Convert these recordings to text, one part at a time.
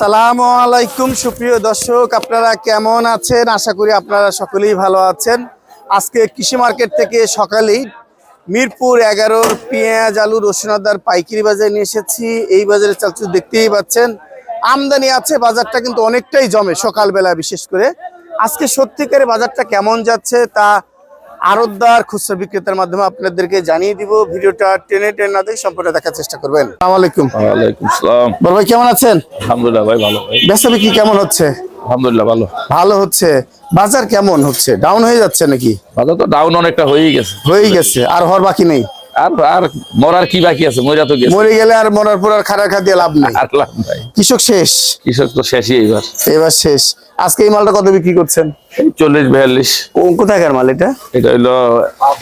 আসসালামু আলাইকুম, সুপ্রিয় দর্শক, আপনারা কেমন আছেন? আশা করি আপনারা সকলেই ভালো আছেন। আজকে কৃষি মার্কেট থেকে সকালেই মিরপুর এগারোর পেঁয়াজ, আলু রসুনাদার পাইকারি বাজারে নিয়ে এসেছি। এই বাজারে চালচু দেখতেই পাচ্ছেন, আমদানি আছে, বাজারটা কিন্তু অনেকটাই জমে সকালবেলা বিশেষ করে। আজকে সত্যিকারে বাজারটা কেমন যাচ্ছে তা আরতদার খুচরা বিক্রেতার মাধ্যমে আপনাদেরকে জানিয়ে দিব ভিডিওটা টেনে টেনে না দেখে সম্পূর্ণ দেখার চেষ্টা করবেন। আসসালামু আলাইকুম। ওয়ালাইকুম বড় ভাই কেমন আছেন? আলহামদুলিল্লাহ ভাই ভালো ভাই। বেচা বিক্রি কেমন হচ্ছে? আলহামদুলিল্লাহ ভালো। ভালো হচ্ছে। বাজার কেমন হচ্ছে? ডাউন হয়ে যাচ্ছে নাকি? বাজার তো ডাউন অনেকটা হয়েই গেছে। হয়ে গেছে। আর হওয়ার বাকি নেই? আর আর মরার কি বাকি আছে? মরা তো গেছে। মরে গেলে আর মরার পর আর খারাপ খাদ্য লাভ নেই। আর লাভ নাই। কৃষক শেষ। কৃষক তো শেষই এইবার। এবার শেষ। আজকে এই মালটা কত বিক্রি করছেন? চল্লিশ বিয়াল্লিশ। কোথাকার মাল এটা? এটা হইল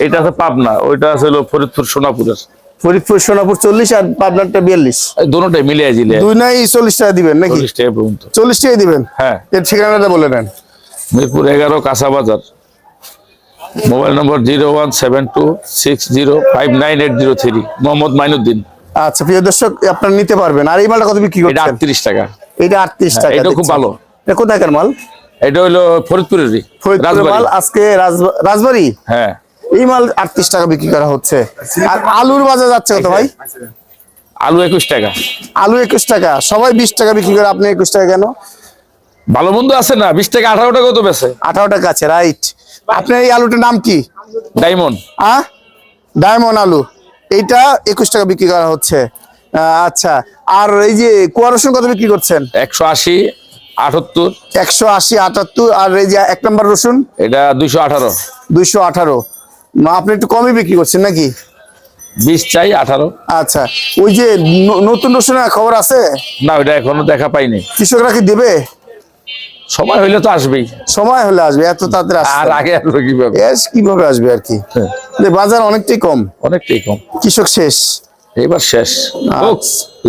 এটা আছে পাবনা ওইটা আছে হলো ফরিদপুর সোনাপুরের। ফরিদপুর সোনাপুর চল্লিশ আর পাবনারটা বিয়াল্লিশ। এই দুটোটাই মিলিয়ে জিলে দুই নাই চল্লিশ টাকা দিবেন নাকি? চল্লিশ টাকা পর্যন্ত। চল্লিশ টাকা দিবেন? হ্যাঁ। এর ঠিকানাটা বলে নেন। মিরপুর এগারো কাঁচা বাজার। Mobile number zero one seven two six zero five nine eight zero three Mohammad Mainuddin. আচ্ছা প্রিয় দর্শক আপনারা নিতে পারবেন। আর এই মালটা কত বিক্রি এটা করছেন? আটত্রিশ টাকা। এটা আটত্রিশ টাকা এটা খুব ভালো। এটা কোথাকার মাল? এটা হইল ফরিদপুরেরই ফরিদপুরের মাল আজকে রাজবাড়ি? হ্যাঁ। এই মাল আটত্রিশ টাকা বিক্রি করা হচ্ছে। আর আলুর বাজার যাচ্ছে কত ভাই? আলু একুশ টাকা। আলু একুশ টাকা। সবাই বিশ টাকা বিক্রি করে আপনি একুশ টাকা কেন? ভালো মন্দ আছে না বিশ টাকা আঠারো টাকা তো বেছে আঠারো টাকা আছে রাইট। আপনার এই আলুটার নাম কি? ডায়মন্ড। আ ডায়মন্ড আলু। এইটা একুশ টাকা বিক্রি করা হচ্ছে। আচ্ছা। আর এই যে কুয়া রসুন কত বিক্রি করছেন? একশো আশি আটাত্তর। একশো আশি আটাত্তর। আর এই যে এক নম্বর রসুন? এটা দুইশো আঠারো। দুইশো আঠারো। আপনি একটু কমই বিক্রি করছেন নাকি? বিশ চাই আঠারো। আচ্ছা। ওই যে নতুন রসুনের খবর আছে? না ওইটা এখনও দেখা পাইনি। কৃষকরা কি দেবে? সময় হইলে তো আসবেই। সময় হলে আসবে এত তাড়াতাড়ি আর আগে আসবে কীভাবে? কীভাবে আসবে আর কি? হ্যাঁ, বাজার অনেকটাই কম। অনেকটাই কম। কৃষক শেষ। এবার শেষ।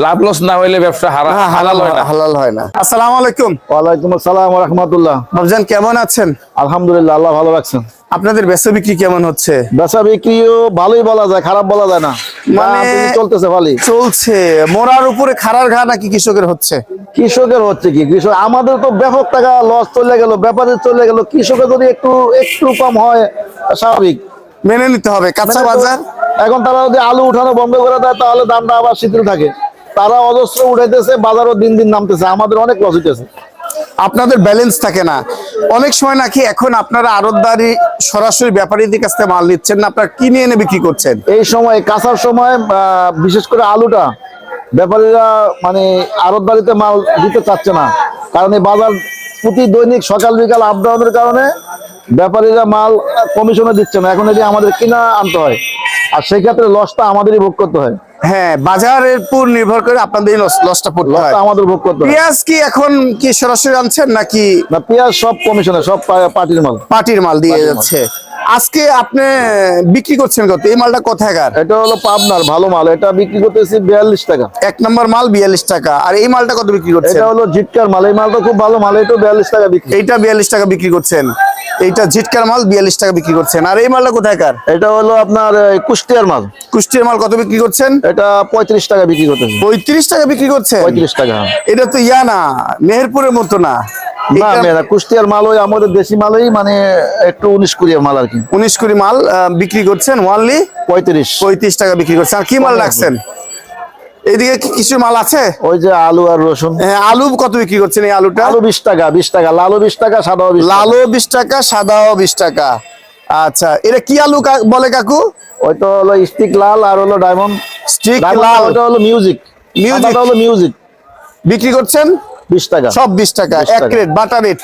লাভ লস না হইলে ব্যবসা হারা হ্যাঁ, হালাল হয় না। হালাল হয় না। আসসালামু আলাইকুম। ওয়ালাইকুম আসসালাম রহমতুল্লাহ। বাবজান কেমন আছেন? আলহামদুলিল্লাহ আল্লাহ ভালো রাখছেন। আপনাদের বেচা বিক্রি কেমন হচ্ছে? বেচা বিক্রিও ভালোই বলা যায় খারাপ বলা যায় না। মানে- চলতেছে ভালোই। চলছে। মোরার উপরে খারার ঘা নাকি কৃষকের হচ্ছে? কৃষকের হচ্ছে কি? কৃষক আমাদের তো ব্যাপক টাকা লস চলে গেল ব্যাপারে চলে গেল। কৃষকের যদি একটু একটু কম হয় স্বাভাবিক। মেনে নিতে হবে। কাঁচা বাজার? এখন তারা যদি আলু উঠানো বন্ধ করে দেয় তাহলে দামটা আবার শিথিল থাকে। তারা অজস্র উঠাইতেছে বাজারও দিন দিন নামতেছে। আমাদের অনেক লস হইতেছে। আপনাদের ব্যালেন্স থাকে না। অনেক সময় নাকি এখন আপনারা আড়তদারি সরাসরি ব্যাপারীদের কাছ থেকে মাল নিচ্ছেন না, আপনারা কিনে এনে বিক্রি করছেন? এই সময়, কাঁচার সময় বিশেষ করে আলুটা, ব্যাপারীরা মানে আড়ত বাড়িতে মাল দিতে চাচ্ছে না। কারণ এই বাজার প্রতি দৈনিক সকাল, বিকাল আপ ডাউনের কারণে ব্যাপারীরা মাল কমিশনে দিচ্ছে না। এখন এটি আমাদের কিনা আনতে হয়। আর সেই ক্ষেত্রে লসটা আমাদেরই ভোগ করতে হয়। হ্যাঁ বাজারের উপর নির্ভর করে আপনাদের লসটা পড়তে হয়। আমাদের ভোগ করতে হয়। পেঁয়াজ কি এখন কি সরাসরি আনছেন নাকি না পেঁয়াজ সব কমিশনে সব পার্টির মাল। পাটির মাল দিয়ে যাচ্ছে। আজকে আপনি বিক্রি করছেন কত? এই মালটা কোথাকার এটা হলো পাবনার ভালো মাল। এটা বিক্রি করতেছি বিয়াল্লিশ টাকা। এক নম্বর মাল বিয়াল্লিশ টাকা। আর এই মালটা কত বিক্রি করছেন? এটা হলো জিটকার মাল। এই মালটা খুব ভালো মাল। এটা বিয়াল্লিশ টাকা বিক্রি। এইটা বিয়াল্লিশ টাকা বিক্রি করছেন। এইটা ঝিটকার মাল বিয়াল্লিশ টাকা বিক্রি করছেন। আর এই মালটা কোথাকার এটা হলো আপনার কুষ্টিয়ার মাল। কুষ্টিয়ার মাল কত বিক্রি করছেন? এটা পঁয়ত্রিশ টাকা বিক্রি করতেছি। পঁয়ত্রিশ টাকা বিক্রি করছেন? পঁয়ত্রিশ টাকা হ্যাঁ। এটা তো ইয়া না মেহেরপুরের মতো না। না কুষ্টিয়ার মাল ওই আমাদের দেশি মালই মানে একটু উনিশ কুড়িয়া মাল আর কি। উনিশ কুড়ি মাল আহ, বিক্রি করছেন ওয়ানলি পঁয়ত্রিশ। পঁয়ত্রিশ টাকা বিক্রি করছেন। আর কি মাল রাখছেন? এইদিকে কি কিছু মাল আছে? ওই যে আলু আর রসুন। হ্যাঁ, আলু কত বিক্রি করছেন এই আলুটা? আলু বিশ টাকা বিশ টাকা লালু বিশ টাকা সাদাও বিশ লালু বিশ টাকা সাদাও বিশ টাকা। আচ্ছা এটা কি আলু বলে কাকু? ওই তো হলো স্টিক লাল আর হলো ডায়মন্ড স্টিক লাল। ওটা হলো মিউজিক। মিউজিক হলো মিউজিক বিক্রি করছেন? বিশ টাকা। সব বিশ টাকা এক। বাটার রেট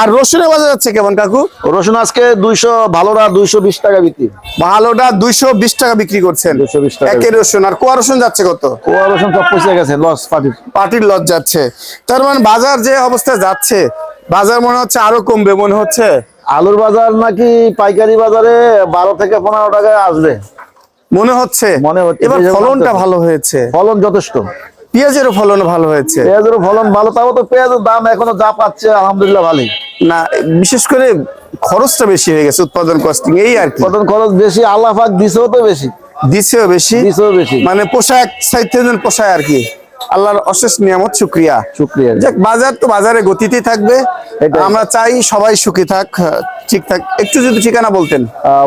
আর রসুনের বাজার যাচ্ছে কেমন কাকু? রসুন আজকে ভালোরা টাকা বিক্রি। ভালোটা দুইশো বিশ টাকা বিক্রি করছেন। 220 টাকা একের রসুন আর কোয়া রসুন যাচ্ছে কত? ও রসুন সব পয়সা গেছে লস পার্টির যাচ্ছে। তার মানে বাজার যে অবস্থায় যাচ্ছে বাজার মনে হচ্ছে আরও কমবে মনে হচ্ছে? আলুর বাজার নাকি পাইকারি বাজারে বারো থেকে পনেরো টাকায় আসবে। মনে হচ্ছে? মনে হচ্ছে, এবার ফলনটা ভালো হয়েছে। ফলন যথেষ্ট। পেঁয়াজেরও ফলন ভালো হয়েছে। পেঁয়াজেরও ফলন ভালো তাও তো পেঁয়াজের দাম এখনও যা পাচ্ছে আলহামদুলিল্লাহ ভালোই। না বিশেষ করে খরচটা বেশি হয়ে গেছে উৎপাদন কস্টিং এই আর কি। কতন খরচ বেশি আল্লাহ পাক দিছেও তো বেশি। দিছেও বেশি। দিছেও বেশি। মানে পোশাক সাইতে পোষায় আর কি। আল্লাহর অশেষ নিয়ামত শুক্রিয়া। শুক্রিয়া। যাক বাজার তো বাজারে গতিতেই থাকবে। আমরা চাই সবাই সুখী থাক ঠিক থাক। একটু যদি ঠিকানা বলতেন।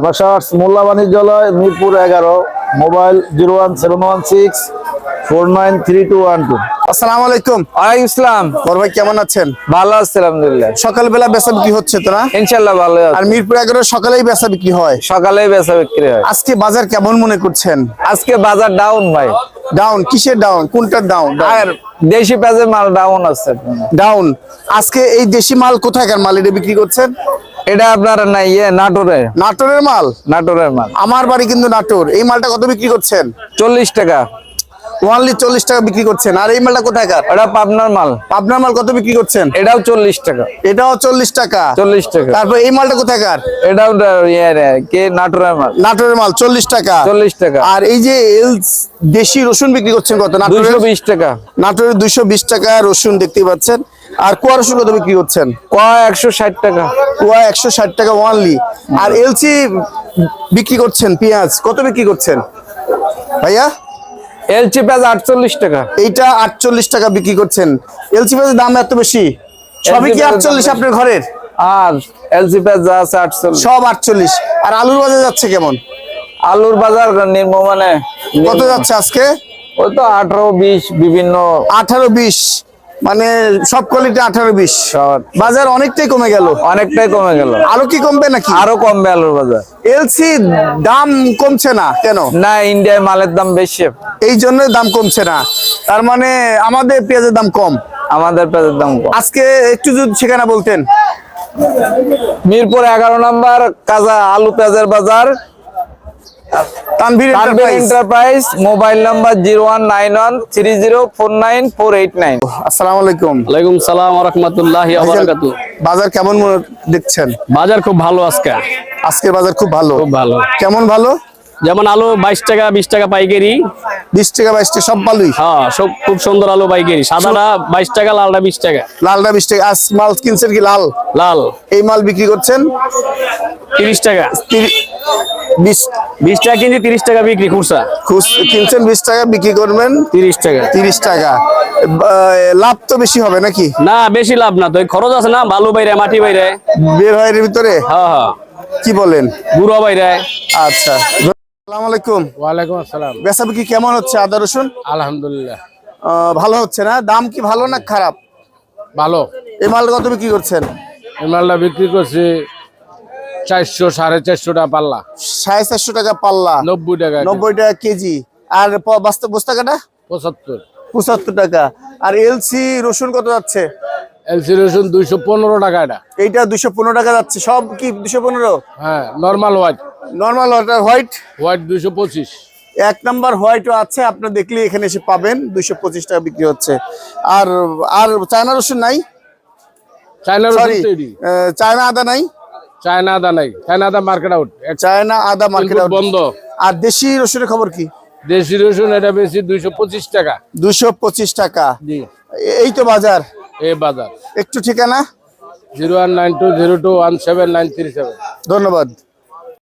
বাসার মোল্লা বাণিজ্যালয় মিরপুর এগারো mobile zero one seven one six আসসালামু আলাইকুম ওয়ালাইকুম ইসলাম বড় ভাই কেমন আছেন? ভালো আছি আলহামদুলিল্লাহ। সকালবেলা বেচা বিক্রি হচ্ছে তো না? ইনশাল্লাহ ভালো আর মিরপুর এগারো সকালেই বেচা বিক্রি হয়। বেচা বিক্রি হয়। আজকে বাজার কেমন মনে করছেন? আজকে বাজার ডাউন ভাই। ডাউন কিসের ডাউন কোনটার ডাউন আর দেশি পেঁয়াজের মাল ডাউন আছে। ডাউন আজকে এই দেশি মাল কোথায়কার মাল এটা বিক্রি করছেন? এটা আপনার না ইয়ে নাটোরের নাটোরের মাল? নাটোরের মাল। আমার বাড়ি কিন্তু নাটোর। এই মালটা কত বিক্রি করছেন? চল্লিশ টাকা। ওয়ানলি চল্লিশ টাকা বিক্রি করছেন। আর এই মালটা কোথায়কার এটা পাবনার মাল। পাবনার মাল কত বিক্রি করছেন? এটাও চল্লিশ টাকা। এটাও চল্লিশ টাকা। চল্লিশ টাকা। তারপর এই মালটা কোথায়কার এটাও ইয়ে কে নাটোরের মাল? নাটোরের মাল চল্লিশ টাকা। চল্লিশ টাকা। আর এই যে দেশি রসুন বিক্রি করছেন কত? নাটোরের বিশ টাকা। নাটোরের দুইশো বিশ টাকা রসুন দেখতে পাচ্ছেন। আর কুয়া রসুন কত বিক্রি করছেন? কয় একশো ষাট টাকা। কুয়া একশো ষাট টাকা ওয়ানলি আর এলসি বিক্রি করছেন পেঁয়াজ কত বিক্রি করছেন? ভাইয়া? এলচি পেঁয়াজ আটচল্লিশ টাকা। এইটা আটচল্লিশ টাকা বিক্রি করছেন। এলচি পেঁয়াজের দাম এত বেশি? সবই কি আটচল্লিশ আপনার ঘরের? আর এলচি পেঁয়াজ যা আছে আটচল্লিশ। সব আটচল্লিশ। আর আলুর বাজার যাচ্ছে কেমন? আলুর বাজার নিম্ন মানে কত যাচ্ছে আজকে? ওই তো আঠারো বিশ বিভিন্ন আঠারো বিশ। মানে সব কোয়ালিটি আঠারো বিশ। বাজার অনেকটাই কমে গেল। অনেকটাই কমে গেল। আরও কি কমবে নাকি? আরও কমবে আলুর বাজার। এলসি দাম কমছে না কেন? না ইন্ডিয়ায় মালের দাম বেশি। এই জন্য দাম কমছে না। তার মানে আমাদের পেঁয়াজের দাম কম। আমাদের পেঁয়াজের দাম কম। আজকে একটু যদি ঠিকানা বলতেন। মিরপুর এগারো নম্বর কাজা আলু পেঁয়াজের বাজার। Tanvir enterprise. Mobile number zero one nine one three zero four nine four eight nine. আসসালামু আলাইকুম। ওয়ালাইকুম সালাম রহমতুল্লাহ বারাকাতু বাজার কেমন দেখছেন? বাজার খুব ভালো আজকে। আজকের বাজার খুব ভালো। খুব ভালো। কেমন ভালো? যেমন আলু বাইশ টাকা বিশ টাকা পাইকারি। বিশ টাকা বাইশ টাকা সব ভালোই। হ্যাঁ সব খুব সুন্দর আলু পাইকারি। সাদাটা বাইশ টাকা লালটা বিশ টাকা। লালটা বিশ টাকা। আজ মাল কিনছেন কি লাল? লাল। এই মাল বিক্রি করছেন? তিরিশ টাকা। বিশ বিশ টাকা কিনছি তিরিশ টাকা বিক্রি খুরসা খুচ- কিনছেন বিশ টাকা বিক্রি করবেন? তিরিশ টাকা। তিরিশ টাকা। লাভ তো বেশি হবে নাকি? না বেশি লাভ না তো এই খরচ আছে না বালু বাইরে মাটি বাইরে। বের হয় এর ভিতরে? হ্যাঁ হ্যাঁ কি বলেন? গুঁড়ো বাইরে। আচ্ছা। আসসালামু আলাইকুম। ওয়ালাইকুম আসসালাম। বেচা বিক্রি কেমন হচ্ছে আদা রসুন? আলহামদুলিল্লাহ। আহ, ভালো হচ্ছে না? দাম কি ভালো না খারাপ? ভালো। এই মাল কত বিক্রি করছেন? এই মালটা বিক্রি করছি চারশো সাড়ে চারশো টাকা পাল্লা। সাড়ে চারশো টাকা পাল্লা। নব্বই টাকা নব্বই টাকা কেজি। আর প- বাস্তা বস্তা কাটা পঁচাত্তর। পঁচাত্তর টাকা। আর এলসি রসুন কত যাচ্ছে? এলসি রসুন দুইশো পনেরো টাকা এটা। এইটা দুশো পনেরো টাকা যাচ্ছে। সব কি দুশো পনেরো? হ্যাঁ normal white normal white white দুইশো পঁচিশ। এক নাম্বার হোয়াইটও আছে। আপনার দেখলে এখানে এসে পাবেন। দুইশো পঁচিশ টাকা বিক্রি হচ্ছে। আর আর চায়না রসুন নাই? চায়না চায়না আদা নাই? চায়না আদা নাই। চায়না আদা মার্কেট আউট চায়না আদা মার্কেট আউট বন্ধ। আর দেশি রসুনের খবর কি? দেশি রসুন এটা বেশি দুইশো পঁচিশ টাকা। দুশো পঁচিশ টাকা। জি। এই তো বাজার। এই বাজার। একটু ঠিকানা? Zero one nine two zero two one seven nine three seven. ধন্যবাদ।